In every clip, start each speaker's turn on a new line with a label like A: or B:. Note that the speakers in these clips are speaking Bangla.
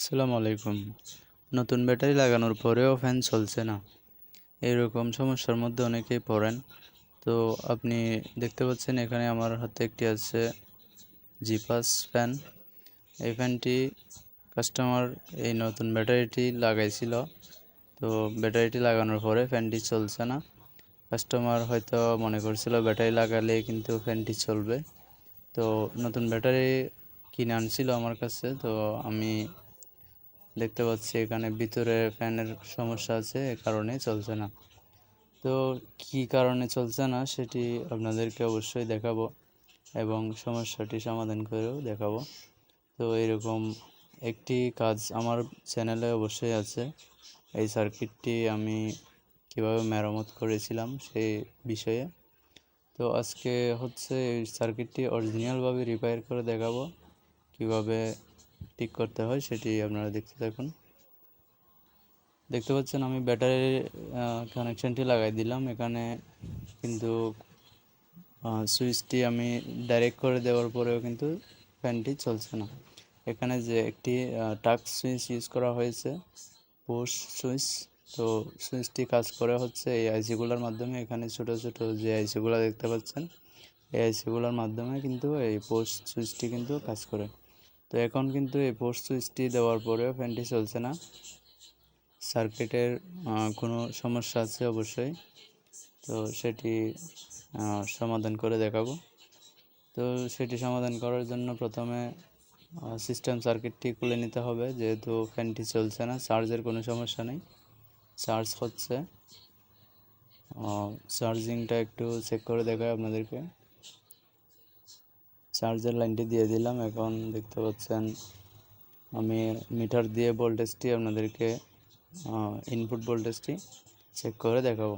A: আসসালামু আলাইকুম। নতুন ব্যাটারি লাগানোর পরেও ফ্যান চলছে না। এরকম সমস্যার মধ্যে অনেকেই পড়েন। তো আপনি দেখতে পাচ্ছেন এখানে আমার হাতে একটি আছে জিপাস ফ্যান। এই ফ্যানটি কাস্টমার এই নতুন ব্যাটারিটি লাগাইছিল। তো ব্যাটারিটি লাগানোর পরে ফ্যানটি চলছে না। কাস্টমার হয়তো মনে করছিল ব্যাটারি লাগালে কিন্তু ফ্যানটি চলবে। তো নতুন ব্যাটারি কিনে আনছিল আমার কাছে। তো আমি দেখতে পাচ্ছি এখানে ভিতরে ফ্যানের সমস্যা আছে, এ কারণে চলছে না। তো কি কারণে চলছে না সেটি আপনাদেরকে অবশ্যই দেখাবো এবং সমস্যাটি সমাধান করেও দেখাবো। তো এরকম একটি কাজ আমার চ্যানেলে অবশ্যই আছে। এই সার্কিটটি আমি কীভাবে মেরামত করেছিলাম সেই বিষয়ে। তো আজকে হচ্ছে এই সার্কিটটি অরিজিনালভাবে রিপেয়ার করে দেখাবো, কীভাবে ঠিক করতে হয়, সেটি আপনারা দেখতে থাকুন। দেখতে পাচ্ছেন আমি ব্যাটারির কানেকশানটি লাগাই দিলাম। এখানে কিন্তু সুইচটি আমি ডাইরেক্ট করে দেওয়ার পরেও কিন্তু ফ্যানটি চলছে না। এখানে যে একটি টাচ সুইচ ইউজ করা হয়েছে পুশ সুইচ তো সুইচটি কাজ করে হচ্ছে এই আইসিগুলোর মাধ্যমে। এখানে ছোট ছোট যে আইসিগুলো দেখতে পাচ্ছেন, এই আইসিগুলোর মাধ্যমে কিন্তু এই পোস্ট সুইচটি কিন্তু কাজ করে। তো এখন কিন্তু এই পোস্ট সুইচটি দেওয়ার পরেও ফ্যানটি চলছে না। সার্কিটের কোনো সমস্যা আছে অবশ্যই। তো সেটি সমাধান করে দেখাবো। তো সেটি সমাধান করার জন্য প্রথমে সিস্টেম সার্কিটটি খুলে নিতে হবে। যেহেতু ফ্যানটি চলছে না চার্জের কোনো সমস্যা নেই। চার্জ হচ্ছে। চার্জিংটা একটু চেক করে দেখায় আপনাদেরকে। চার্জের লাইনটি দিয়ে দিলাম। এখন দেখতে পাচ্ছেন, আমি মিটার দিয়ে ভোল্টেজটি আপনাদেরকে ইনপুট ভোল্টেজটি চেক করে দেখাবো।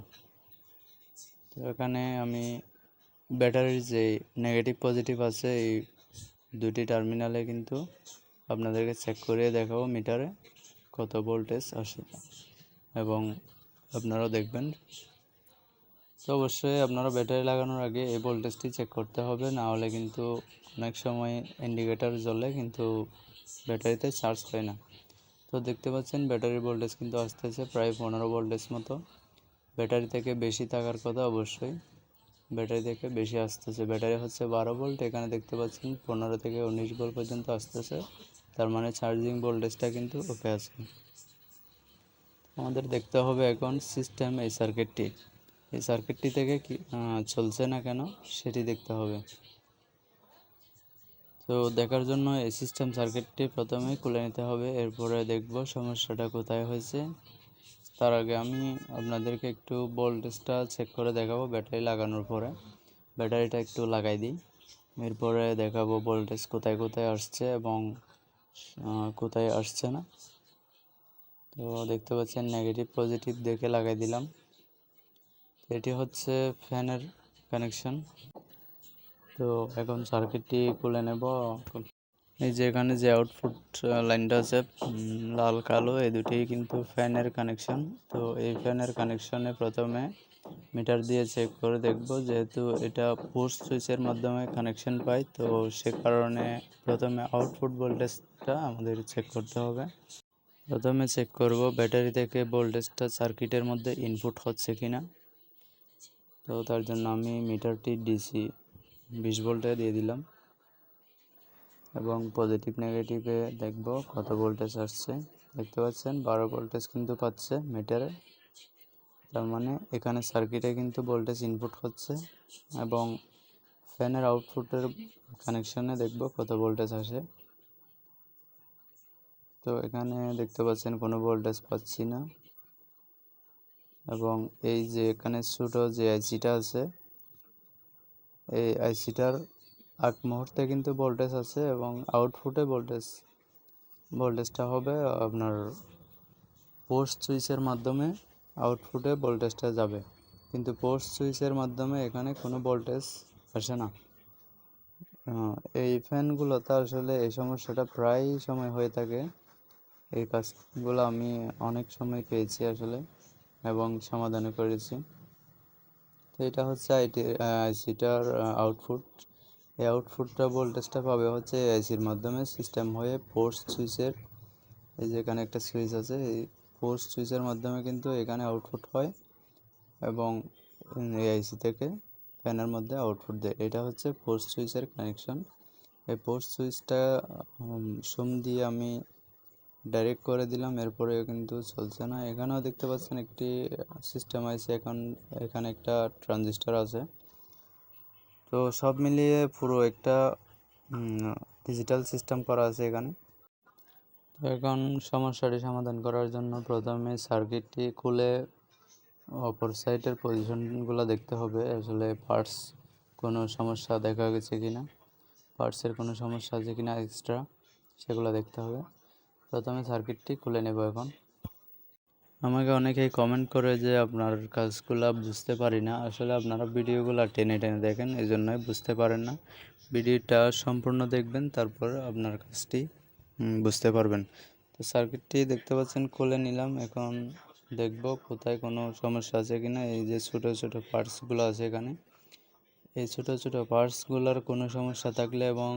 A: তো এখানে আমি ব্যাটারির যে নেগেটিভ পজিটিভ আছে, এই দুটি টার্মিনালে কিন্তু আপনাদেরকে চেক করে দেখাবো মিটারে কত ভোল্টেজ আসে। এবং আপনারাও দেখবেন তো অবশ্যই আপনারা ব্যাটারি লাগানোর আগে এই ভোল্টেজটি চেক করতে হবে। না হলে কিন্তু অনেক সময় ইন্ডিকেটার জ্বলে কিন্তু ব্যাটারিতে চার্জ হয় না। তো দেখতে পাচ্ছেন ব্যাটারির ভোল্টেজ কিন্তু আসতেছে প্রায় পনেরো ভোল্টেজ মতো। ব্যাটারি থেকে বেশি থাকার কথা অবশ্যই। ব্যাটারি থেকে বেশি আসতেছে। ব্যাটারি হচ্ছে বারো ভোল্ট এখানে দেখতে পাচ্ছেন পনেরো থেকে উনিশ ভোল্ট পর্যন্ত আসতেছে। তার মানে চার্জিং ভোল্টেজটা কিন্তু ওকে আছে। আমাদের দেখতে হবে এখন সিস্টেম এই সার্কিটটি এই সার্কিটটি থেকে কি চলছে না কেন সেটি দেখতে হবে। তো দেখার জন্য এই সিস্টেম সার্কিটটি প্রথমে খুলে নিতে হবে, এরপরে দেখব সমস্যাটা কোথায় হয়েছে। তার আগে আমি আপনাদেরকে একটু ভোল্টেজটা চেক করে দেখাবো ব্যাটারি লাগানোর পরে। ব্যাটারিটা একটু লাগাই দিই, এরপরে দেখাবো ভোল্টেজ কোথায় কোথায় আসছে এবং কোথায় আসছে না। তো দেখতে পাচ্ছেন নেগেটিভ পজিটিভ দেখে লাগাই দিলাম। এটি হচ্ছে ফ্যানের কানেকশন তো এখন সার্কিটটি খুলে নেব। এই যে এখানে যে আউটপুট লাইনটা আছে লাল, কালো, এই দুটি কিন্তু ফ্যানের কানেকশন তো এই ফ্যানের কানেকশনে প্রথমে মিটার দিয়ে চেক করে দেখব, যেহেতু এটা পোস্ট সুইচের মাধ্যমে কানেকশন পাই তো সে কারণে প্রথমে আউটপুট ভোল্টেজটা আমাদের চেক করতে হবে। প্রথমে চেক করব, ব্যাটারি থেকে ভোল্টেজটা সার্কিটের মধ্যে ইনপুট হচ্ছে কিনা। তো তার জন্য আমি মিটারটি ডিসি বিশ ভোল্টে দিয়ে দিলাম এবং পজিটিভ নেগেটিভে দেখব কত ভোল্টেজ আসছে। দেখতে পাচ্ছেন, বারো ভোল্টেজ কিন্তু পাচ্ছে মিটারে তার মানে এখানে সার্কিটে কিন্তু ভোল্টেজ ইনপুট হচ্ছে এবং ফ্যানের আউটপুটের কানেকশনে দেখব কত ভোল্টেজ আসে। তো এখানে দেখতে পাচ্ছেন কোনো ভোল্টেজ পাচ্ছি না। এবং এই যে এখানে ছোটো যে আইসিটা আছে, এই আইসিটার আগ মুহূর্তে কিন্তু ভোল্টেজ আছে এবং আউটপুটে ভোল্টেজ ভোল্টেজটা হবে আপনার পোস্ট সুইচের মাধ্যমে আউটপুটে ভোল্টেজটা যাবে। কিন্তু পোস্ট সুইচের মাধ্যমে এখানে কোনো ভোল্টেজ আসে না। এই ফ্যানগুলোতে আসলে এই সমস্যাটা প্রায় সময় হয়ে থাকে। এই কাজগুলো আমি অনেক সময় পেয়েছি আসলে। এবং সমাধান করেছি। তো এটা হচ্ছে আইটি আইসিটার আউটপুট। এই আউটপুটটা ভোল্টেজটা পাবে হচ্ছে এসির মাধ্যমে। সিস্টেম হয়ে পোস্ট সুইচের, এই যে এখানে একটা সুইচ আছে, এই পোস্ট সুইচের মাধ্যমে কিন্তু এখানে আউটপুট হয় এবং এআইসি থেকে ফ্যানের মধ্যে আউটপুট দেয়। এটা হচ্ছে পোস্ট সুইচের কানেকশন। এই পোস্ট সুইচটা সুম দিয়ে আমি ডাইরেক্ট করে দিলাম এরপরে কিন্তু চলছে না। এখানেও দেখতে পাচ্ছেন একটি সিস্টেম আছে, এখন এখানে একটা ট্রানজিস্টর আছে। তো সব মিলিয়ে পুরো একটা ডিজিটাল সিস্টেম করা আছে এখানে। তো এখন সমস্যাটি সমাধান করার জন্য প্রথমে সার্কিটটি খুলে অপর সাইডের পজিশনগুলো দেখতে হবে, আসলে পার্টস কোনো সমস্যা দেখা গেছে কি না পার্টসের কোনো সমস্যা আছে কি না এক্সট্রা সেগুলো দেখতে হবে। প্রথমে সার্কিটটি খুলে নেব এখন। আমাকে অনেকেই কমেন্ট করে যে, আপনার কাজগুলো বুঝতে পারি না। আসলে আপনারা ভিডিওগুলো টেনে টেনে দেখেন এই জন্যই বুঝতে পারেন না। ভিডিওটা সম্পূর্ণ দেখবেন, তারপর আপনার কাজটি বুঝতে পারবেন। তো সার্কিটটি দেখতে পাচ্ছেন, খুলে নিলাম। এখন দেখব কোথায় কোনো সমস্যা আছে কি না এই যে ছোটো ছোটো পার্টসগুলো আছে এখানে। এই ছোটো ছোটো পার্টসগুলোর কোনো সমস্যা থাকলে এবং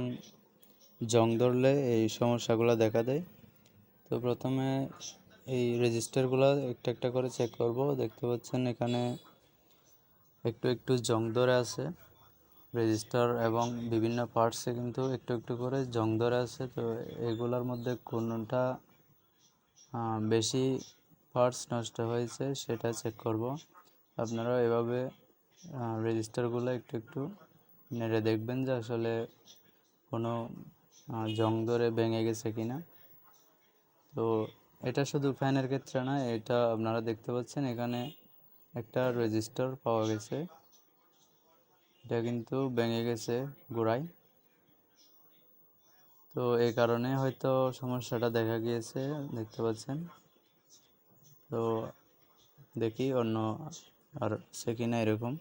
A: জং ধরলে এই সমস্যাগুলো দেখা দেয়। তো প্রথমে এই রেজিস্টারগুলো একটা একটা করে চেক করব। দেখতে পাচ্ছেন এখানে একটু একটু জং ধরে আছে। রেজিস্টার এবং বিভিন্ন পার্টসে কিন্তু একটু একটু করে জং ধরে আছে। তো এগুলোর মধ্যে কোনটা বেশি পার্টস নষ্ট হয়েছে সেটা চেক করব। আপনারা এভাবে রেজিস্টারগুলো একটু একটু নেড়ে দেখবেন যে আসলে কোনো জং ধরে ভেঙে গেছে কিনা। তো এটা শুধু ফ্যানের ক্ষেত্রে না, এটা আপনারা দেখতে পাচ্ছেন, এখানে একটা রেজিস্টার পাওয়া গেছে। এটা কিন্তু ভেঙে গেছে গোড়ায়। তো এই কারণে হয়তো সমস্যাটা দেখা গিয়েছে, দেখতে পাচ্ছেন। তো দেখি অন্য আর সে কিনা এরকম।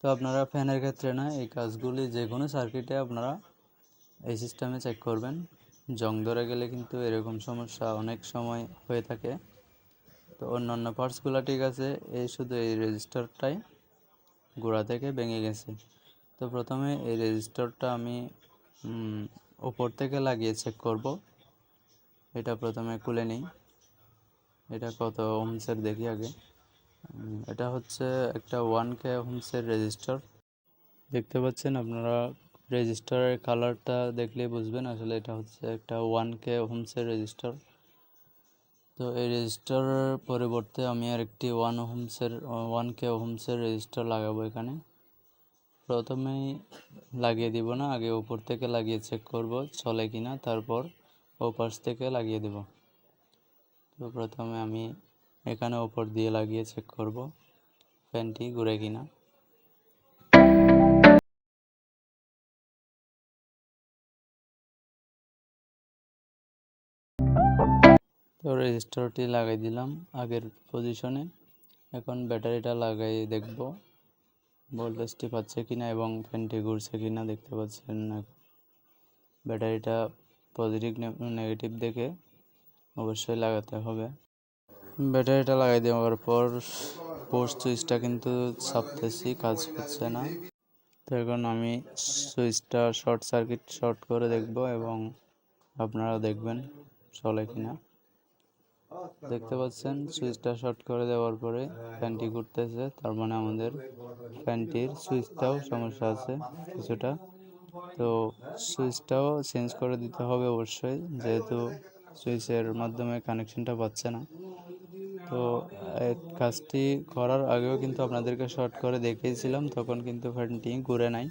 A: তো আপনারা ফ্যানের ক্ষেত্রে না, এই কাজগুলি যে কোনো সার্কিটে আপনারা এই সিস্টেমে চেক করবেন। জং ধরে গেলে কিন্তু এরকম সমস্যা অনেক সময় হয়ে থাকে। তো অন্যান্য পার্টসগুলো ঠিক আছে, এই শুধু এই রেজিস্টারটাই গোড়া থেকে ভেঙে গেছে। তো প্রথমে এই রেজিস্টারটা আমি ওপর থেকে লাগিয়ে চেক করব। এটা প্রথমে খুলে নিই। এটা কত হোমসের দেখি আগে। এটা হচ্ছে একটা ওয়ান কে হোমসের রেজিস্টার দেখতে পাচ্ছেন আপনারা রেজিস্টারের কালারটা দেখলেই বুঝবেন। আসলে এটা হচ্ছে একটা ওয়ান কে হোমসের রেজিস্টার তো এই রেজিস্টারের পরিবর্তে আমি আর একটি ওয়ান হোমসের ওয়ান কে হোমসের রেজিস্টার লাগাবো এখানে। প্রথমেই লাগিয়ে দিব না, আগে উপর থেকে লাগিয়ে চেক করব চলে কিনা, তারপর ওপাশ থেকে লাগিয়ে দেব। তো প্রথমে আমি এখানে ওপর দিয়ে লাগিয়ে চেক করব ফ্যানটি ঘুরে কিনা। তো রেজিস্টারটি লাগাই দিলাম আগের পজিশনে এখন ব্যাটারিটা লাগাই দেখব ভোল্টেজটি পাচ্ছে কিনা এবং ফ্যানটি ঘুরছে কিনা দেখতে পাচ্ছেন এখন ব্যাটারিটা পজিটিভ নেগেটিভ দেখে অবশ্যই লাগাতে হবে। ব্যাটারিটা লাগাই দেওয়ার পর পোস্ট সুইচটা কিন্তু ছাপতেছি, কাজ হচ্ছে না। তো এখন আমি সুইচটা শর্ট সার্কিট শর্ট করে দেখব এবং আপনারা দেখবেন চলে কিনা। দেখতে পাচ্ছেন, সুইচটা শর্ট করে দেওয়ার পরে ফ্যানটি ঘুরতেছে, তার মানে আমাদের ফ্যানটির সুইচটাও সমস্যা আছে কিছুটা। তো সুইচটাও চেঞ্জ করে দিতে হবে অবশ্যই, যেহেতু সুইচের মাধ্যমে কানেকশনটা পাচ্ছে না। তো কাজটি করার আগেও কিন্তু আপনাদেরকে শর্ট করে দেখিয়েছিলাম, তখন কিন্তু ফ্যানটি ঘুরে নাই,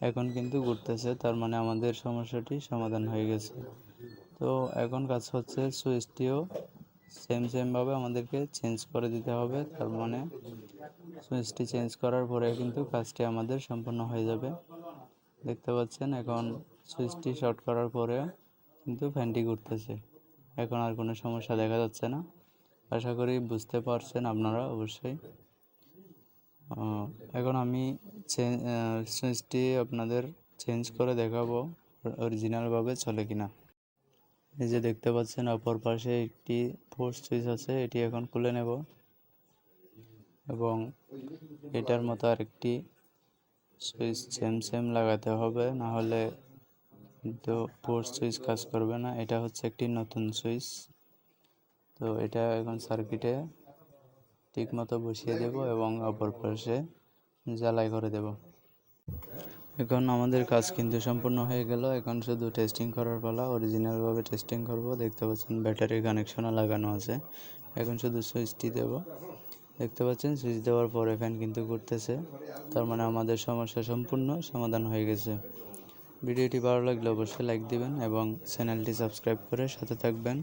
A: এখন কিন্তু ঘুরতেছে, তার মানে আমাদের সমস্যাটি সমাধান হয়ে গেছে। তো এখন কাজ হচ্ছে সুইচটিও সেম সেমভাবে আমাদেরকে চেঞ্জ করে দিতে হবে। তার মানে সুইচটি চেঞ্জ করার পরে কিন্তু কাজটি আমাদের সম্পূর্ণ হয়ে যাবে। দেখতে পাচ্ছেন, এখন সুইচটি শর্ট করার পরে কিন্তু ফ্যানটি ঘুরতেছে। এখন আর কোনো সমস্যা দেখা যাচ্ছে না। আশা করি বুঝতে পারছেন আপনারা অবশ্যই। এখন আমি সুইচটি আপনাদের চেঞ্জ করে দেখাবো অরিজিনালভাবে চলে কিনা। এই যে দেখতে পাচ্ছেন, অপর পাশে একটি পোস্ট সুইচ আছে, এটি এখন খুলে নেব। এবং এটার মতো আরেকটি সুইচ সেম সেম লাগাতে হবে, না হলে কিন্তু পোর্ট সুইচ কাজ করবে না। এটা হচ্ছে একটি নতুন সুইচ। তো এটা এখন সার্কিটে ঠিকমতো বসিয়ে দেব এবং অপর পাশে জ্বালাই করে দেব। এখন আমাদের কাজ কিন্তু সম্পূর্ণ হয়ে গেল। এখন শুধু টেস্টিং করার পালা অরিজিনালভাবে টেস্টিং করব। দেখতে পাচ্ছেন ব্যাটারি কানেকশনও লাগানো আছে। এখন শুধু সুইচটি দেব। দেখতে পাচ্ছেন সুইচ দেওয়ার পরে ফ্যান কিন্তু ঘুরতেছে। তার মানে আমাদের সমস্যা সম্পূর্ণ সমাধান হয়ে গেছে। ভিডিওটি ভালো লাগলে অবশ্যই লাইক দিবেন এবং চ্যানেলটি সাবস্ক্রাইব করে সাথে থাকবেন।